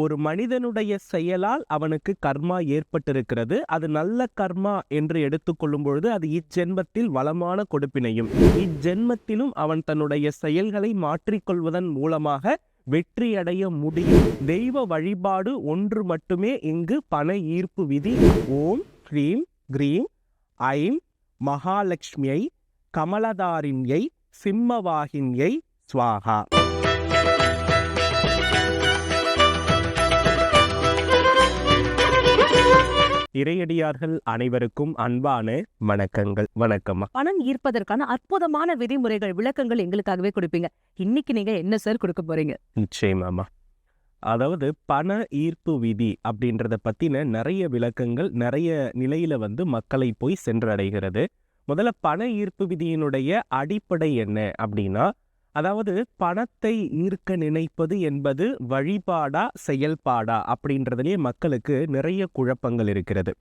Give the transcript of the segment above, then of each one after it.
ஒரு மனிதனுடைய செயலால் அவனுக்கு கர்மா ஏற்பட்டிருக்கிறது. அது நல்ல கர்மா என்று எடுத்துக்கொள்ளும் பொழுது அது இச்சென்மத்தில் வளமான கொடுப்பினையும் இச்சென்மத்திலும் அவன் தன்னுடைய செயல்களை மாற்றிக்கொள்வதன் மூலமாக வெற்றியடைய முடியும். தெய்வ வழிபாடு ஒன்று மட்டுமே இங்கு பண ஈர்ப்பு விதி. ஓம் ஹ்ரீம் கிரீம் ஐம் மகாலட்சுமியை கமலதாரிண்யை சிம்மவாகின்யை ஸ்வாகா. இறையடியார்கள் அனைவருக்கும் அன்பான வணக்கங்கள். வணக்கம்மா. பணம் ஈர்ப்பதற்கான அற்புதமான விதிமுறைகள் விளக்கங்கள் எங்களுக்காகவே கொடுப்பீங்க. இன்னைக்கு நீங்க என்ன சார் கொடுக்க போறீங்க? நிச்சயமாமா அதாவது பண ஈர்ப்பு விதி அப்படின்றத பத்தின நிறைய விளக்கங்கள் நிறைய நிலையில வந்து மக்களை போய் சென்றடைகிறது. முதல்ல பண ஈர்ப்பு விதியினுடைய அடிப்படை என்ன அப்படின்னா அதாவது பணத்தை ஈர்க்க நினைப்பது என்பது வழிபாடா செயல்பாடா அப்படின்றதுலேயே மக்களுக்கு நிறைய குழப்பங்கள் இருக்கிறது.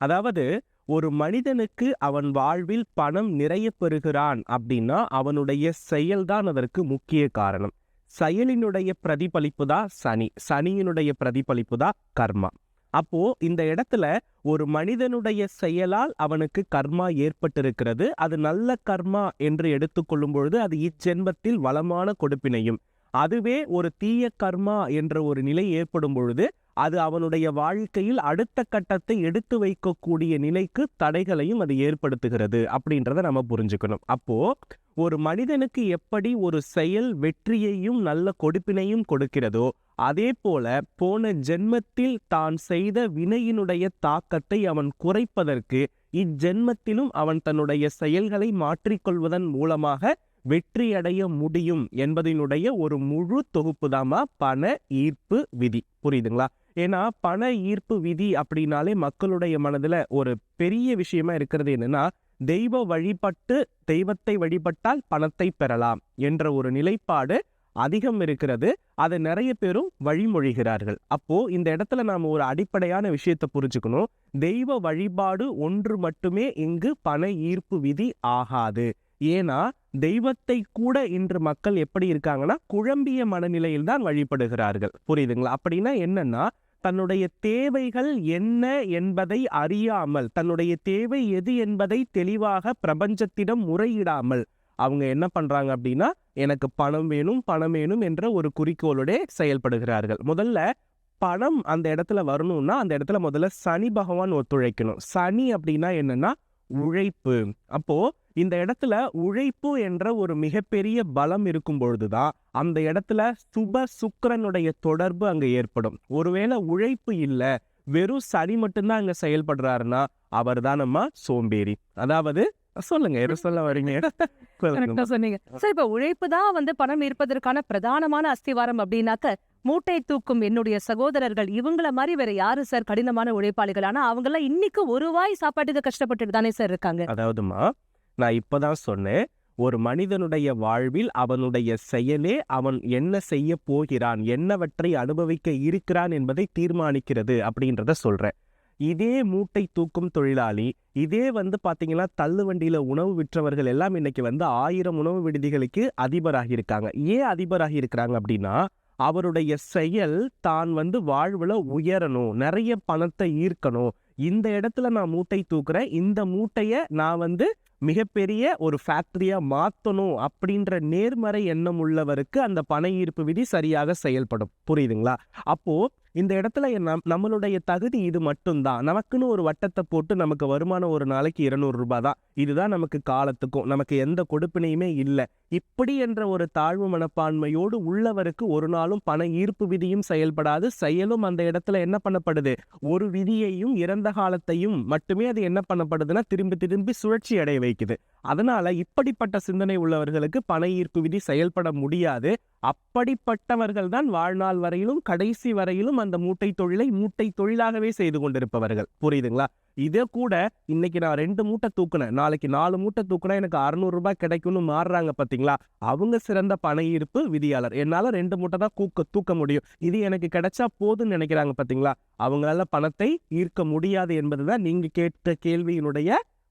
அதாவது ஒரு மனிதனுக்கு அவன் வாழ்வில் பணம் நிறைய பெறுகிறான் அப்படின்னா அவனுடைய செயல்தான் அதற்கு முக்கிய காரணம். செயலினுடைய பிரதிபலிப்பு தான் சனி. சனியினுடைய பிரதிபலிப்பு தான் கர்மா. அப்போ இந்த இடத்துல ஒரு மனிதனுடைய செயலால் அவனுக்கு கர்மா ஏற்பட்டிருக்கிறது. அது நல்ல கர்மா என்று எடுத்துக்கொள்ளும் பொழுது அது இச்சென்பத்தில் வளமான கொடுப்பினையும். அதுவே ஒரு தீய கர்மா என்ற ஒரு நிலை ஏற்படும் பொழுது அது அவனுடைய வாழ்க்கையில் அடுத்த கட்டத்தை எடுத்து வைக்கக்கூடிய நிலைக்கு தடைகளையும் அது ஏற்படுத்துகிறது அப்படின்றத நம்ம புரிஞ்சுக்கணும். அப்போ ஒரு மனிதனுக்கு எப்படி ஒரு செயல் வெற்றியையும் நல்ல கொடுப்பினையும் கொடுக்கிறதோ அதே போல போன ஜென்மத்தில் தான் செய்த வினையினுடைய தாக்கத்தை அவன் குறைப்பதற்கு இஜென்மத்திலும் அவன் தன்னுடைய செயல்களை மாற்றிக்கொள்வதன் மூலமாக வெற்றியடைய முடியும் என்பதனுடைய ஒரு முழு தொகுப்பு தாமா பண ஈர்ப்பு விதி. புரியுதுங்களா? ஏன்னா பண ஈர்ப்பு விதி அப்படின்னாலே மக்களுடைய மனதுல ஒரு பெரிய விஷயமா இருக்கிறது என்னன்னா தெய்வ வழிபட்டு தெய்வத்தை வழிபட்டால் பணத்தை பெறலாம் என்ற ஒரு நிலைப்பாடு அதிகம் இருக்கிறது. அதை நிறைய பேரும் வழிமொழிகிறார்கள். அப்போ இந்த இடத்துல நாம ஒரு அடிப்படையான விஷயத்தை புரிஞ்சுக்கணும். தெய்வ வழிபாடு ஒன்று மட்டுமே இங்கு பண ஈர்ப்பு விதி ஆகாது. ஏன்னா தெய்வத்தை கூட இன்று மக்கள் எப்படி இருக்காங்கன்னா குழம்பிய மனநிலையில் தான் வழிபடுகிறார்கள். புரியுதுங்களா? அப்படின்னா என்னன்னா தன்னுடைய தேவைகள் என்ன என்பதை அறியாமல் தன்னுடைய தேவை எது என்பதை தெளிவாக பிரபஞ்சத்திடம் முறையிடாமல் அவங்க என்ன பண்றாங்க அப்படின்னா எனக்கு பணம் வேணும் பணம் வேணும் என்ற ஒரு குறிக்கோளோட செயல்படுகிறார்கள். முதல்ல பணம் அந்த இடத்துல வரணும்னா அந்த இடத்துல முதல்ல சனி பகவான் ஒத்துழைக்கணும். சனி அப்படின்னா என்னன்னா உழைப்பு. அப்போ இந்த இடத்துல உழைப்பு என்ற ஒரு மிகப்பெரிய பலம் இருக்கும் பொழுதுதான் அந்த இடத்துல சுப சுக்கரனுடைய தொடர்பு அங்கே ஏற்படும். ஒருவேளை உழைப்பு இல்ல வெறும் சனி மட்டும்தான் அங்க செயல்படுறாருன்னா அவர் தான் நம்ம சோம்பேறி. அதாவது சொல்லுங்க எது சொல்ல வரீங்க? கரெக்டா சொன்னீங்க. சார் இப்ப உழைப்பு தான் வந்து பணம் ஈர்ப்பதற்கான பிரதானமான அஸ்திவாரம் அப்படின்னாக்க மூட்டை தூக்கும் என்னுடைய சகோதரர்கள் இவங்கள மாதிரி வேற யாரு சார் கடினமான உழைப்பாளிகள்? ஆனா அவங்க எல்லாம் இன்னைக்கு ஒரு வாய் சாப்பாட்டுக்கு கஷ்டப்பட்டுட்டு தானே சார் இருக்காங்க. அதாவதுமா நான் இப்பதான் சொன்னேன் ஒரு மனிதனுடைய வாழ்வில் அவனுடைய செயலே அவன் என்ன செய்ய போகிறான் என்னவற்றை அனுபவிக்க இருக்கிறான் என்பதை தீர்மானிக்கிறது அப்படின்றத சொல்றேன். இதே மூட்டை தூக்கும் தொழிலாளி இதே வந்து பாத்தீங்கன்னா தள்ளுவண்டியில உணவு விற்றவர்கள் எல்லாம் இன்னைக்கு வந்து ஆயிரம் உணவு விடுதிகளுக்கு அதிபராகி இருக்காங்க. ஏன் அதிபராகி இருக்கிறாங்க அப்படின்னா அவருடைய செயல் தான் வந்து வாழ்வுல உயரணும் நிறைய பணத்தை ஈர்க்கணும். இந்த இடத்துல நான் மூட்டை தூக்குறேன் இந்த மூட்டைய நான் வந்து மிகப்பெரிய ஒரு ஃபேக்டரியா மாற்றணும் அப்படின்ற நேர்மறை எண்ணம் உள்ளவருக்கு அந்த பண ஈர்ப்பு விதி சரியாக செயல்படும். புரியுதுங்களா? அப்போ இந்த இடத்துல நம் நம்மளுடைய தகுதி இது மட்டும்தான். நமக்குன்னு ஒரு வட்டத்தை போட்டு நமக்கு வருமானம் ஒரு நாளைக்கு இருநூறு தான். இதுதான் நமக்கு காலத்துக்கும். நமக்கு எந்த கொடுப்பினையுமே இல்லை. இப்படி என்ற ஒரு தாழ்வு மனப்பான்மையோடு உள்ளவருக்கு ஒரு நாளும் பண ஈர்ப்பு விதியும் செயல்படாது. செயலும் அந்த இடத்துல என்ன பண்ணப்படுது? ஒரு விதியையும் இறந்த காலத்தையும் மட்டுமே அது என்ன பண்ணப்படுதுன்னா திரும்பி திரும்பி சுழற்சி அடைய வைக்குது. அதனால இப்படிப்பட்ட சிந்தனை உள்ளவர்களுக்கு பண ஈர்ப்பு விதி செயல்பட முடியாது. அப்படிப்பட்டவர்கள் தான் வாழ்நாள் வரையிலும் கடைசி வரையிலும் அந்த மூட்டை தொழிலை மூட்டை தொழிலாகவே செய்து கொண்டிருப்பவர்கள். புரியுதுங்களா? இதே கூட இன்னைக்கு நான் ரெண்டு மூட்டை தூக்குனேன். நாளைக்கு நாலு மூட்டை தூக்குனா எனக்கு அறுநூறு ரூபாய் கிடைக்கும்னு மாறுறாங்க பாத்தீங்களா? அவங்க சிறந்த பண ஈர்ப்பு விதியாளர். என்னால ரெண்டு மூட்டை தான் தூக்க தூக்க முடியும். இது எனக்கு கிடைச்சா போதுன்னு நினைக்கிறாங்க பாத்தீங்களா? அவங்களால பணத்தை ஈர்க்க முடியாது என்பதுதான் நீங்க கேட்ட கேள்வியினுடைய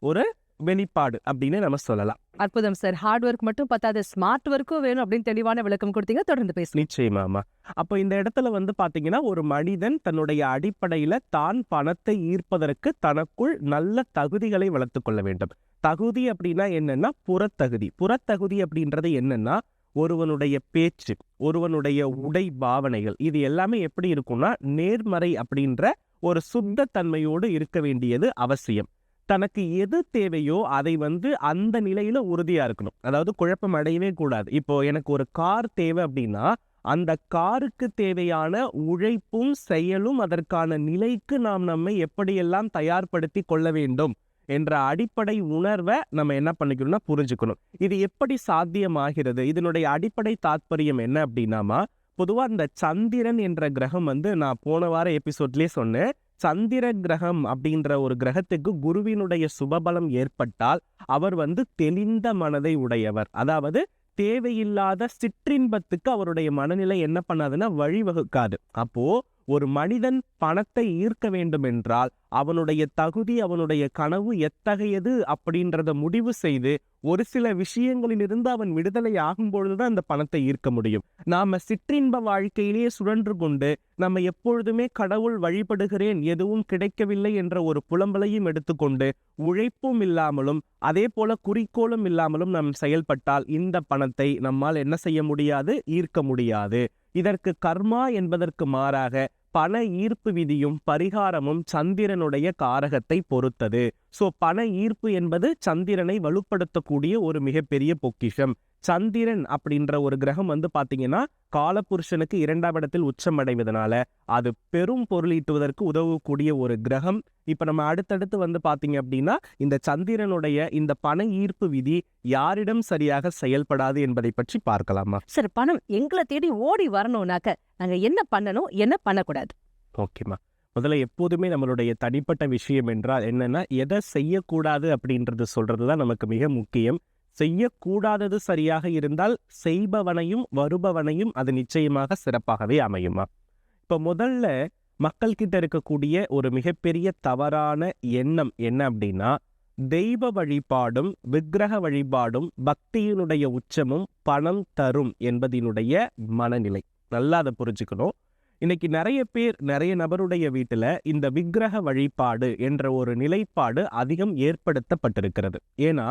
ஒரு வெளிப்பாடு அப்படின்னு நம்ம சொல்லலாம். அற்புதம் சார். ஹார்ட் ஒர்க் மட்டும் பத்தாது. ஸ்மார்ட் ஒர்க்கும் வேணும் அப்படின்னு தெளிவான விளக்கம் கொடுத்தீங்க. தொடர்ந்து பேசுங்க நிச்சயமாமா அப்போ இந்த இடத்துல வந்து பாத்தீங்கன்னா ஒரு மனிதன் தன்னுடைய அடிப்படையில தான் பணத்தை ஈர்ப்பதற்கு தனக்குள் நல்ல தகுதிகளை வளர்த்து கொள்ள வேண்டும். தகுதி அப்படின்னா என்னன்னா புறத்தகுதி. புறத்தகுதி அப்படின்றது என்னன்னா ஒருவனுடைய பேச்சு ஒருவனுடைய உடை பாவனைகள். இது எல்லாமே எப்படி இருக்கும்னா நேர்மறை அப்படின்ற ஒரு சுத்த தன்மையோடு இருக்க வேண்டியது அவசியம். தனக்கு எது தேவையோ அதை வந்து அந்த நிலையில உறுதியா இருக்கணும். அதாவது குழப்பம் அடையவே கூடாது. இப்போ எனக்கு ஒரு கார் தேவை அப்படின்னா அந்த காருக்கு தேவையான உழைப்பும் செயலும் அதற்கான நிலைக்கு நாம் நம்மை எப்படியெல்லாம் தயார்படுத்தி கொள்ள வேண்டும் என்ற அடிப்படை உணர்வை நம்ம என்ன பண்ணிக்கணும்னா புரிஞ்சுக்கணும். இது எப்படி சாத்தியமாகிறது? இதனுடைய அடிப்படை தாத்பரியம் என்ன அப்படின்னாமா பொதுவா இந்த சந்திரன் என்ற கிரகம் வந்து நான் போன வார எபிசோட்லயே சொன்னேன். சந்திர கிரகம் அப்படின்ற ஒரு கிரகத்துக்கு குருவினுடைய சுபபலம் ஏற்பட்டால் அவர் வந்து தெளிந்த மனதை உடையவர். அதாவது தேவையில்லாத சிற்றின்பத்துக்கு அவருடைய மனநிலை என்ன பண்ணாதுன்னா வழிவகுக்காது. அப்போ ஒரு மனிதன் பணத்தை ஈர்க்க வேண்டும் என்றால் அவனுடைய தகுதி அவனுடைய கனவு எத்தகையது அப்படின்றத முடிவு செய்து ஒரு சில விஷயங்களிலிருந்து அவன் விடுதலை ஆகும் பொழுதுதான் அந்த பணத்தை ஈர்க்க முடியும். நாம சிற்றின்ப வாழ்க்கையிலேயே சுழன்று கொண்டு நம்ம எப்பொழுதுமே கடவுள் வழிபடுகிறேன் எதுவும் கிடைக்கவில்லை என்ற ஒரு புலம்பலையும் எடுத்துக்கொண்டு உழைப்பும் இல்லாமலும் அதே போல குறிக்கோளும் இல்லாமலும் நாம் செயல்பட்டால் இந்த பணத்தை நம்மால் என்ன செய்ய முடியாது? ஈர்க்க முடியாது. இதற்கு கர்மா என்பதற்கு மாறாக பண ஈர்ப்பு விதியும் பரிகாரமும் சந்திரனுடைய காரகத்தை பொறுத்தது. சோ பண ஈர்ப்பு என்பது சந்திரனை வலுப்படுத்தக்கூடிய ஒரு மிகப்பெரிய பொக்கிஷம். சந்திரன் அப்படின்ற ஒரு கிரகம் வந்து பாத்தீங்கன்னா காலபுருஷனுக்கு இரண்டாம் இடத்தில் உச்சம் அடைவதனால அது பெரும் பொருளீட்டுவதற்கு உதவக்கூடிய ஒரு கிரகம். இப்ப நம்ம அடுத்தடுத்து வந்து பாத்தீங்க அப்படின்னா இந்த சந்திரனுடைய இந்த பண ஈர்ப்பு விதி யாரிடம் சரியாக செயல்படாது என்பதை பற்றி பார்க்கலாமா? சார் பணம் எங்களை தேடி ஓடி வரணும்னாக்க நாங்க என்ன பண்ணணும் என்ன பண்ணக்கூடாது? ஓகேம்மா. முதல்ல எப்போதுமே நம்மளுடைய தனிப்பட்ட விஷயம் என்றால் என்னன்னா எதை செய்யக்கூடாது அப்படின்றது சொல்றது தான் நமக்கு மிக முக்கியம். செய்யக்கூடாதது சரியாக இருந்தால் செய்பவனையும் வருபவனையும் அது நிச்சயமாக சிறப்பாகவே அமையுமா? இப்போ முதல்ல மக்கள்கிட்ட இருக்கக்கூடிய ஒரு மிகப்பெரிய தவறான எண்ணம் என்ன அப்படின்னா தெய்வ வழிபாடும் விக்கிரக வழிபாடும் பக்தியினுடைய உச்சமும் பணம் தரும் என்பதினுடைய மனநிலை. நல்லா அதை புரிஞ்சுக்கணும். இன்னைக்கு நிறைய பேர் நிறைய நபருடைய வீட்டுல இந்த விக்கிரக வழிபாடு என்ற ஒரு நிலைப்பாடு அதிகம் ஏற்படுத்தப்பட்டிருக்கிறது. ஏன்னா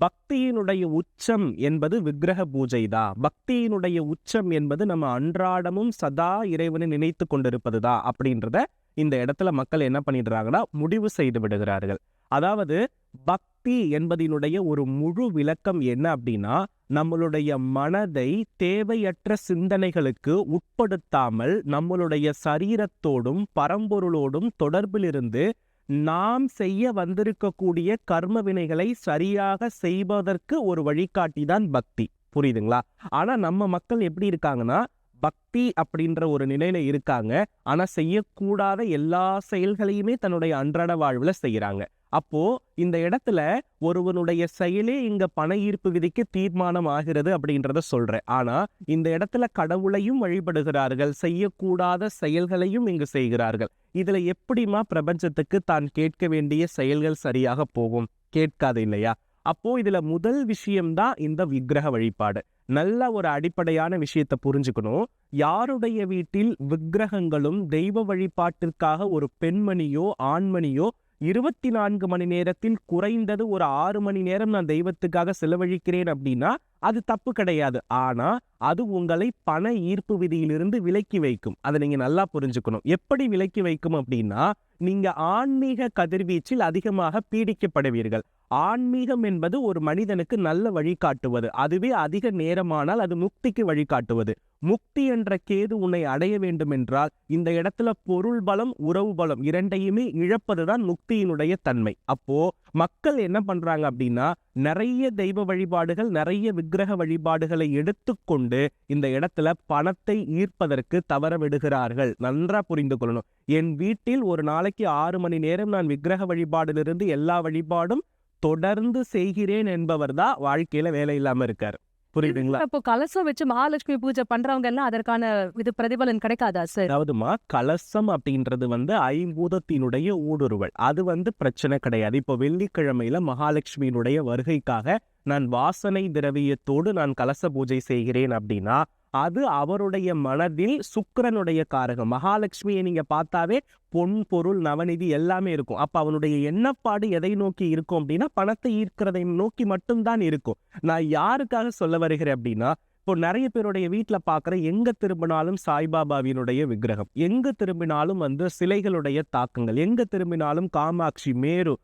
பக்தியினுடைய உச்சம் என்பது விக்கிரக பூஜை தான் பக்தியினுடைய உச்சம் என்பது நம்ம அன்றாடமும் சதா இறைவனை நினைத்து கொண்டிருப்பதுதான் அப்படின்றத இந்த இடத்துல மக்கள் என்ன பண்ணிடுறாங்கன்னா முடிவு செய்து விடுகிறார்கள். அதாவது பக்தி என்பதினுடைய ஒரு முழு விளக்கம் என்ன அப்படின்னா நம்மளுடைய மனதை தேவையற்ற சிந்தனைகளுக்கு உட்படுத்தாமல் நம்மளுடைய சரீரத்தோடும் பரம்பொருளோடும் தொடர்பிலிருந்து நாம் செய்ய வந்திருக்கக்கூடிய கர்ம வினைகளை சரியாக செய்வதற்கு ஒரு வழிகாட்டி தான் பக்தி. புரியுதுங்களா? ஆனா நம்ம மக்கள் எப்படி இருக்காங்கன்னா பக்தி அப்படின்ற ஒரு நிலையில இருக்காங்க. ஆனா செய்யக்கூடாத எல்லா செயல்களையுமே தன்னுடைய அன்றாட வாழ்வுல செய்யறாங்க. அப்போ இந்த இடத்துல ஒருவனுடைய செயலே இங்க பண ஈர்ப்பு விதிக்கு தீர்மானம் ஆகிறது அப்படின்றத சொல்றேன். ஆனா இந்த இடத்துல கடவுளையும் வழிபடுகிறார்கள் செய்யக்கூடாத செயல்களையும் இங்கு செய்கிறார்கள். இதுல எப்படிமா பிரபஞ்சத்துக்கு தான் கேட்க வேண்டிய செயல்கள் சரியாக போகும்? கேட்காது இல்லையா? அப்போ இதுல முதல் விஷயம்தான் இந்த விக்கிரக வழிபாடு. நல்ல ஒரு அடிப்படையான விஷயத்தை புரிஞ்சுக்கணும். யாருடைய வீட்டில் விக்கிரகங்களும் தெய்வ வழிபாட்டிற்காக ஒரு பெண்மணியோ ஆண்மணியோ இருபத்தி நான்கு மணி நேரத்தில் குறைந்தது ஒரு ஆறு மணி நேரம் நான் தெய்வத்துக்காக செலவழிக்கிறேன் அப்படின்னா அது தப்பு கிடையாது. ஆனா அது உங்களை பண ஈர்ப்பு விதியிலிருந்து விலக்கி வைக்கும். அதை நீங்க நல்லா புரிஞ்சுக்கணும். எப்படி விலக்கி வைக்கும் அப்படின்னா நீங்க ஆன்மீக கதிர்வீச்சில் அதிகமாக பீடிக்கப்படுவீர்கள். ஆன்மீகம் என்பது ஒரு மனிதனுக்கு நல்ல வழிகாட்டுவது. அதுவே அதிக நேரமானால் அது முக்திக்கு வழிகாட்டுவது. முக்தி என்ற கேது உன்னை அடைய வேண்டும் என்றால் இந்த இடத்துல பொருள் பலம் உறவு பலம் இரண்டையுமே இழப்பதுதான் முக்தியினுடைய தன்மை. அப்போ மக்கள் என்ன பண்றாங்க அப்படின்னா நிறைய தெய்வ வழிபாடுகள் நிறைய விக்கிரக வழிபாடுகளை எடுத்துக்கொண்டு இந்த இடத்துல பணத்தை ஈர்ப்பதற்கு தவற விடுகிறார்கள் நன்றா புரிந்து கொள்ளணும். என் வீட்டில் ஒரு நாளைக்கு ஆறு மணி நேரம் நான் விக்கிரக வழிபாடிலிருந்து எல்லா வழிபாடும் தொடர்ந்து செய்கிறேன் என்பவர் தான் வாழ்க்கையில வேலை இல்லாம இருக்கார். புரியுதுங்களா? இப்போ கலசம் வச்சு மகாலட்சுமி பூஜை பண்றவங்க எல்லாம் அதற்கான இது பிரதிபலன் கிடைக்காதா சார்? அதாவதுமா கலசம் அப்படின்றது வந்து ஐம்பூதத்தினுடைய ஊடுருவல். அது வந்து பிரச்சனை கிடையாது. இப்போ வெள்ளிக்கிழமையில மகாலட்சுமியினுடைய வருகைக்காக நான் வாசனை திரவியத்தோடு நான் கலச பூஜை செய்கிறேன் அப்படின்னா அது அவருடைய மனதில் சுக்கரனுடைய காரகம். மகாலட்சுமியை நீங்க பார்த்தாவே பொன் பொருள் நவநிதி எல்லாமே இருக்கும். அப்ப அவனுடைய எண்ணப்பாடு எதை நோக்கி இருக்கும் அப்படின்னா பணத்தை ஈர்க்கிறதை நோக்கி மட்டும்தான் இருக்கும். நான் யாருக்காக சொல்ல வருகிறேன் அப்படின்னா இப்போ நிறைய பேருடைய வீட்ல பார்க்குற எங்க திரும்பினாலும் சாய்பாபாவினுடைய விக்கிரகம். எங்க திரும்பினாலும் வந்து சிலைகளுடைய தாக்கங்கள். எங்க திரும்பினாலும் காமாட்சி மேரு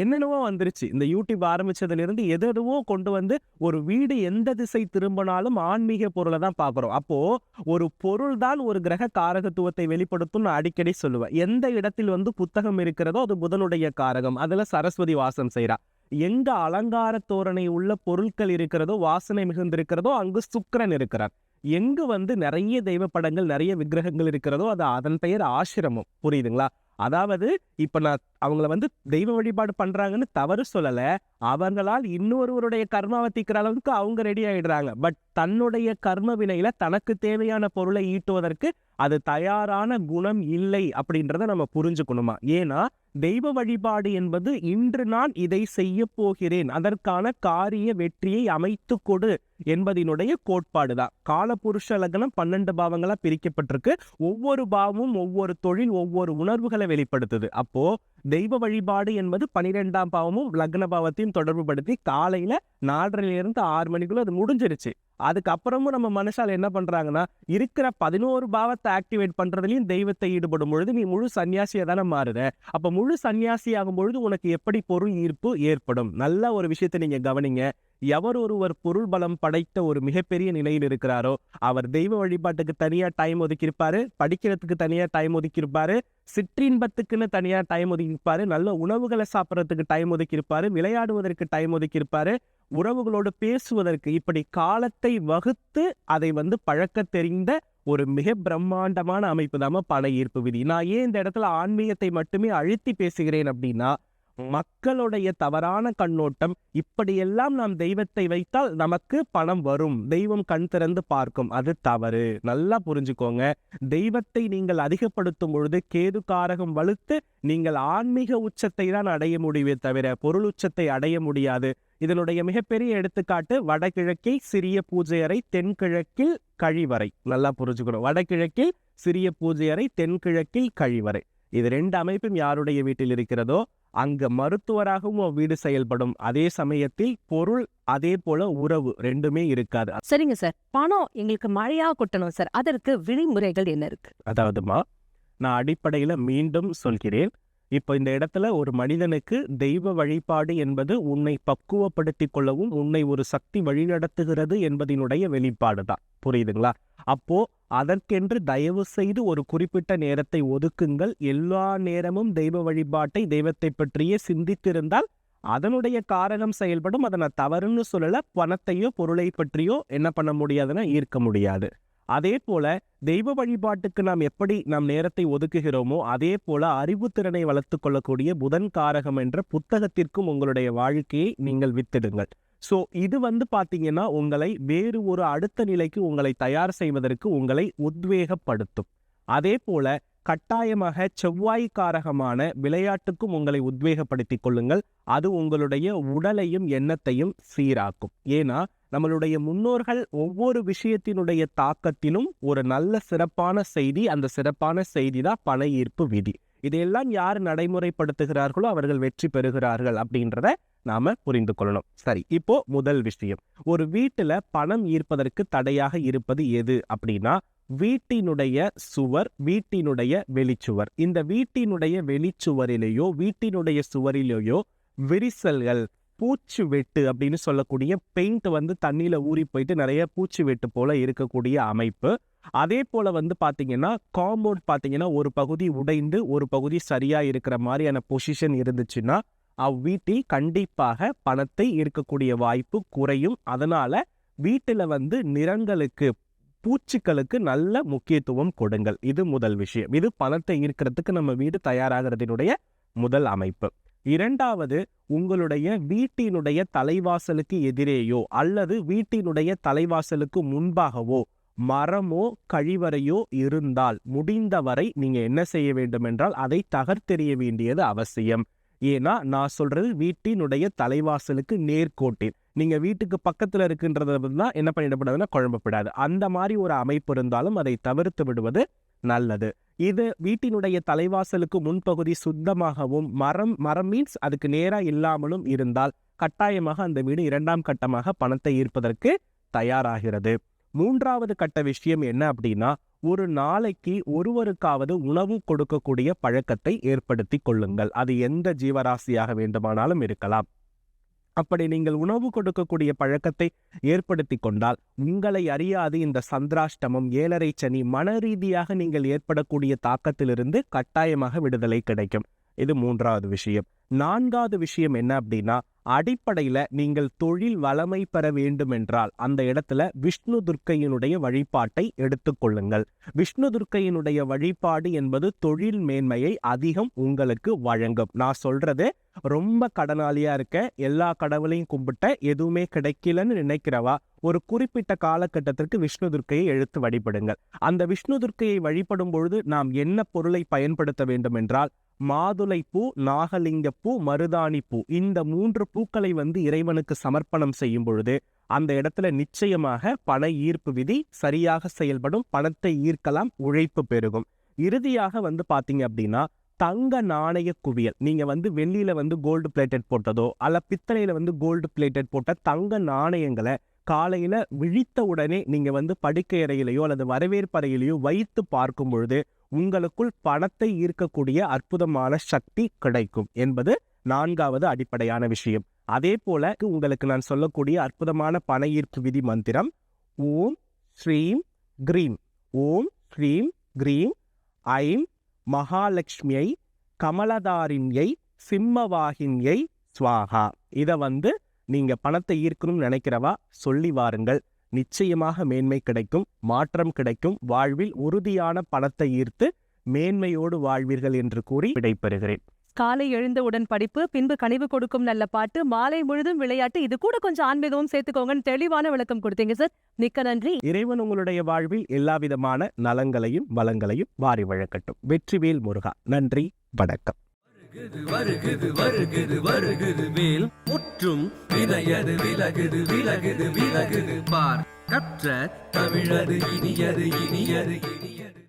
என்னென்னவோ வந்துருச்சு. இந்த யூடியூப் ஆரம்பிச்சதுல இருந்து எது எதுவோ கொண்டு வந்து ஒரு வீடு எந்த திசை திரும்பினாலும் ஆன்மீக பொருளை தான் பார்க்குறோம். அப்போ ஒரு பொருள் தான் ஒரு கிரக காரகத்துவத்தை வெளிப்படுத்தும் நான் அடிக்கடி சொல்லுவேன். எந்த இடத்தில் வந்து புத்தகம் இருக்கிறதோ அது புதனுடைய காரகம். அதுல சரஸ்வதி வாசம் செய்கிறா எங்க அலங்கார தோரணை உள்ள பொருட்கள் இருக்கிறதோ வாசனை மிகுந்திருக்கிறதோ அங்கு சுக்கரன் இருக்கிறார் எங்கு வந்து நிறைய தெய்வ படங்கள் நிறைய விக்கிரகங்கள் இருக்கிறதோ அது அதன் பெயர் ஆசிரமம். புரியுதுங்களா? அதாவது இப்ப நான் அவங்கள வந்து தெய்வ வழிபாடு பண்றாங்கன்னு தவறு சொல்லல. அவங்களால் இன்னொருவருடைய கர்மாவை தீக்கிற அளவுக்கு அவங்க ரெடி ஆயிடுறாங்க. பட் தன்னுடைய கர்ம வினையில தனக்கு தேவையான பொருளை ஈட்டுவதற்கு அது தயாரான குணம் இல்லை அப்படின்றத நம்ம புரிஞ்சுக்கணுமா? ஏன்னா தெய்வ வழிபாடு என்பது இன்று நான் இதை செய்ய போகிறேன். அதற்கான காரிய வெற்றியை அமைத்து கொடு என்பதினுடைய கோட்பாடு தான். காலபுருஷ லக்னம் பன்னெண்டு பாவங்களா பிரிக்கப்பட்டிருக்கு. ஒவ்வொரு பாவமும் ஒவ்வொரு தொழில் ஒவ்வொரு உணர்வுகளை வெளிப்படுத்துது. அப்போ தெய்வ வழிபாடு என்பது பனிரெண்டாம் பாவமும் லக்ன பாவத்தையும் தொடர்பு படுத்தி காலையில நாலரைல இருந்து ஆறு மணிக்குள்ள அது முடிஞ்சிருச்சு. அதுக்கப்புறமும் நம்ம மனுஷால் என்ன பண்றாங்கன்னா இருக்கிற பதினோரு பாவத்தை ஆக்டிவேட் பண்றதுலயும் தெய்வத்தை ஈடுபடும் பொழுது நீ முழு சன்னியாசியாக தானே மாறுற. அப்ப முழு சன்னியாசி ஆகும் பொழுது உனக்கு எப்படி பொருள் ஈர்ப்பு ஏற்படும்? நல்ல ஒரு விஷயத்தை நீங்க கவனிங்க. எவர் ஒருவர் பொருள் பலம் படைத்த ஒரு மிகப்பெரிய நிலையில் இருக்கிறாரோ அவர் தெய்வ வழிபாட்டுக்கு தனியா டைம் ஒதுக்கியிருப்பாரு படிக்கிறதுக்கு தனியா டைம் ஒதுக்கியிருப்பாரு சிற்றின்பத்துக்குன்னு தனியா டைம் ஒதுக்கியிருப்பாரு நல்ல உணவுகளை சாப்பிட்றதுக்கு டைம் ஒதுக்கியிருப்பாரு விளையாடுவதற்கு டைம் ஒதுக்கியிருப்பாரு உறவுகளோடு பேசுவதற்கு இப்படி காலத்தை வகுத்து அதை வந்து பழக்க தெரிந்த ஒரு மிக பிரம்மாண்டமான அமைப்பு தாம பண ஈர்ப்பு விதி. நான் ஏன் இந்த இடத்துல ஆன்மீகத்தை மட்டுமே அழுத்தி பேசுகிறேன் அப்படின்னா மக்களுடைய தவறான கண்ணோட்டம் இப்படியெல்லாம் நாம் தெய்வத்தை வைத்தால் நமக்கு பணம் வரும். தெய்வம் கண் திறந்து பார்க்கும். அது தவறு. நல்லா புரிஞ்சுக்கோங்க. தெய்வத்தை நீங்கள் அதிகப்படுத்தும் பொழுது கேது காரகம் வலுத்து நீங்கள் ஆன்மீக உச்சத்தை தான் அடைய முடியுமே தவிர பொருள் உச்சத்தை அடைய முடியாது. இதனுடைய மிகப்பெரிய எடுத்துக்காட்டு வடகிழக்கை சிறிய பூஜை அறை தென்கிழக்கில் கழிவறை. நல்லா புரிஞ்சுக்கணும். வடகிழக்கில் சிறிய பூஜை அறை தென்கிழக்கில் கழிவறை. இது ரெண்டு அமைப்பும் யாருடைய வீட்டில் இருக்கிறதோ அங்க மருத்துவராகவும் வீடு செயல்படும். அதே சமயத்தில் பொருள் அதே போல உறவு ரெண்டுமே இருக்காது. சரிங்க சார். பணம் எங்களுக்கு மழையா கொட்டணும் சார். அதற்கு விதிமுறைகள் என்ன இருக்கு? அதாவதுமா நான் அடிப்படையில மீண்டும் சொல்கிறேன். இப்போ இந்த இடத்துல ஒரு மனிதனுக்கு தெய்வ வழிபாடு என்பது உன்னை பக்குவப்படுத்திக் கொள்ளவும் உன்னை ஒரு சக்தி வழிநடத்துகிறது என்பதினுடைய வெளிப்பாடு தான். புரியுதுங்களா? அப்போ அதற்கென்று தயவு செய்து ஒரு குறிப்பிட்ட நேரத்தை ஒதுக்குங்கள். எல்லா நேரமும் தெய்வ வழிபாட்டை தெய்வத்தை பற்றியே சிந்தித்திருந்தால் அதனுடைய காரணம் செயல்படும். அதை நான் தவறுன்னு சொல்லல. பணத்தையோ பொருளை பற்றியோ என்ன பண்ண முடியாதுன்னா ஈர்க்க முடியாது. அதே போல தெய்வ வழிபாட்டுக்கு நாம் எப்படி நம் நேரத்தை ஒதுக்குகிறோமோ அதே போல அறிவுத்திறனை வளர்த்து கொள்ளக்கூடிய புதன் காரகம் என்ற புத்தகத்திற்கும் உங்களுடைய வாழ்க்கையை நீங்கள் வித்திடுங்கள். ஸோ இது வந்து பார்த்தீங்கன்னா உங்களை வேறு ஒரு அடுத்த நிலைக்கு உங்களை தயார் செய்வதற்கு உங்களை உத்வேகப்படுத்தும். அதே போல கட்டாயமாக செவ்வாய் காரகமான விளையாட்டுக்கும் உங்களை உத்வேகப்படுத்திக் கொள்ளுங்கள். அது உங்களுடைய உடலையும் எண்ணத்தையும் சீராக்கும். ஏன்னா நம்மளுடைய முன்னோர்கள் ஒவ்வொரு விஷயத்தினுடைய தாக்கத்திலும் ஒரு நல்ல சிறப்பான செய்தி அந்த சிறப்பான செய்தி தான் பண ஈர்ப்பு விதி. இதையெல்லாம் யார் நடைமுறைப்படுத்துகிறார்களோ அவர்கள் வெற்றி பெறுகிறார்கள் அப்படின்றத நாம புரிந்து கொள்ளணும். சரி இப்போ முதல் விஷயம். ஒரு வீட்டுல பணம் ஈர்ப்பதற்கு தடையாக இருப்பது எது அப்படின்னா வீட்டினுடைய சுவர் வீட்டினுடைய வெளிச்சுவர். இந்த வீட்டினுடைய வெளிச்சுவரிலேயோ வீட்டினுடைய சுவரிலேயோ விரிசல்கள் பூச்சி வெட்டு அப்படின்னு சொல்லக்கூடிய பெயிண்ட் வந்து தண்ணியில் ஊறி போயிட்டு நிறைய பூச்சி வெட்டு போல இருக்கக்கூடிய அமைப்பு. அதே போல வந்து பாத்தீங்கன்னா காம்பவுண்ட் பாத்தீங்கன்னா ஒரு பகுதி உடைந்து ஒரு பகுதி சரியா இருக்கிற மாதிரியான பொசிஷன் இருந்துச்சுன்னா அவ்வீட்டில் கண்டிப்பாக பணத்தை ஈர்க்கக்கூடிய வாய்ப்பு குறையும். அதனால வீட்டுல வந்து நிறங்களுக்கு பூச்சிகளுக்கு நல்ல முக்கியத்துவம் கொடுங்கள். இது முதல் விஷயம். இது பணத்தை ஈர்க்கிறதுக்கு நம்ம வீடு தயாராகிறதுனுடைய முதல் அமைப்பு. இரண்டாவது உங்களுடைய வீட்டினுடைய தலைவாசலுக்கு எதிரேயோ அல்லது வீட்டினுடைய தலைவாசலுக்கு முன்பாகவோ மரமோ கழிவறையோ இருந்தால் முடிந்தவரை நீங்க என்ன செய்ய வேண்டும் என்றால் அதை தகர்த்தெறிய வேண்டியது அவசியம். ஏன்னா நான் சொல்றது வீட்டினுடைய தலைவாசலுக்கு நேர்கோட்டில். நீங்க வீட்டுக்கு பக்கத்துல இருக்குன்றதை தான் என்ன பண்ணிடப்படாதுன்னா குழம்பப்படாது அந்த மாதிரி ஒரு அமைப்பு இருந்தாலும் அதை தவிர்த்து விடுவது நல்லது. இது வீட்டினுடைய தலைவாசலுக்கு முன்பகுதி சுத்தமாகவும் மரம் மரம் மீன்ஸ் அதுக்கு நேரா இல்லாமலும் இருந்தால் கட்டாயமாக அந்த வீடு இரண்டாம் கட்டமாக பணத்தை ஈர்ப்பதற்கு தயாராகிறது. மூன்றாவது கட்ட விஷயம் என்ன அப்படின்னா ஒரு நாளைக்கு ஒருவருக்காவது உணவு கொடுக்கக்கூடிய பழக்கத்தை ஏற்படுத்தி கொள்ளுங்கள். அது எந்த ஜீவராசியாக வேண்டுமானாலும் இருக்கலாம். அப்படி நீங்கள் உணவு கொடுக்கக்கூடிய பழக்கத்தை ஏற்படுத்தி கொண்டால் உங்களை அறியாது இந்த சந்திராஷ்டமம் ஏழரை சனி மன ரீதியாக நீங்கள் ஏற்படக்கூடிய தாக்கத்திலிருந்து கட்டாயமாக விடுதலை கிடைக்கும். இது மூன்றாவது விஷயம். நான்காவது விஷயம் என்ன அப்படின்னா அடிப்படையில நீங்கள் தொழில் வளமை பெற வேண்டும் என்றால் அந்த இடத்துல விஷ்ணு துர்க்கையினுடைய வழிபாட்டை எடுத்துக்கொள்ளுங்கள் விஷ்ணு துர்க்கையினுடைய வழிபாடு என்பது தொழில் மேன்மையை அதிகம் உங்களுக்கு வழங்கும். நான் சொல்றது ரொம்ப கடனாளியா இருக்க எல்லா கடவுளையும் கும்பிட்ட எதுவுமே கிடைக்கலன்னு நினைக்கிறவா ஒரு குறிப்பிட்ட காலகட்டத்திற்கு விஷ்ணு துர்க்கையை எழுத்து வழிபடுங்கள். அந்த விஷ்ணு துர்க்கையை வழிபடும் பொழுது நாம் என்ன பொருளை பயன்படுத்த வேண்டும் என்றால் மாதுளை பூ நாகலிங்க பூ மருதாணி பூ இந்த மூன்று பூக்களை வந்து இறைவனுக்கு சமர்ப்பணம் செய்யும் பொழுது அந்த இடத்துல நிச்சயமாக பண ஈர்ப்பு விதி சரியாக செயல்படும் பணத்தை ஈர்க்கலாம் உழைப்பு பெருகும். இறுதியாக வந்து பாத்தீங்க அப்படின்னா தங்க நாணய குவியல். நீங்க வந்து வெள்ளியில வந்து கோல்டு பிளேட்டட் போட்டதோ அல்ல பித்தளையில வந்து கோல்டு பிளேட்டட் போட்ட தங்க நாணயங்களை காலையில விழித்த உடனே நீங்க வந்து படுக்கை அறையிலையோ அல்லது வரவேற்பறையிலையோ வைத்து பார்க்கும் பொழுது உங்களுக்குள் பணத்தை ஈர்க்கக்கூடிய அற்புதமான சக்தி கிடைக்கும் என்பது நான்காவது அடிப்படையான விஷயம். அதே போல உங்களுக்கு நான் சொல்லக்கூடிய அற்புதமான பண ஈர்ப்பு விதி மந்திரம் ஓம் ஸ்ரீம் கிரீம் ஓம் ஸ்ரீம் கிரீம் ஐம் மகாலட்சுமியை கமலதாரின்யை சிம்மவாகின்யை ஸ்வாகா இதை வந்து நீங்க பணத்தை ஈர்க்கணும்னு நினைக்கிறவா சொல்லி வாருங்கள். நிச்சயமாக மேன்மை கிடைக்கும் மாற்றம் கிடைக்கும். வாழ்வில் உறுதியான பணத்தை ஈர்த்து மேன்மையோடு வாழ்வீர்கள் என்று கூறி விடைபெறுகிறேன். காலை எழுந்தவுடன் படிப்பு பின்பு கனிவு கொடுக்கும் நல்ல பாட்டு மாலை முழுதும் விளையாட்டு. இது கூட கொஞ்சம் ஆன்மீகமும் சேர்த்துக்கோங்கன்னு தெளிவான விளக்கம் கொடுத்தீங்க சார். மிக்க நன்றி. இறைவன் உங்களுடைய வாழ்வில் எல்லா விதமான நலங்களையும் வளங்களையும் வாரி வழங்கட்டும். வெற்றிவேல் முருகா. நன்றி வணக்கம். வருகுது வருகுது வருகுது மேல். முற்றும் வினையது விலகுது விலகுது விலகுது. பார் கற்ற தமிழது இனியது இனியது இனியது.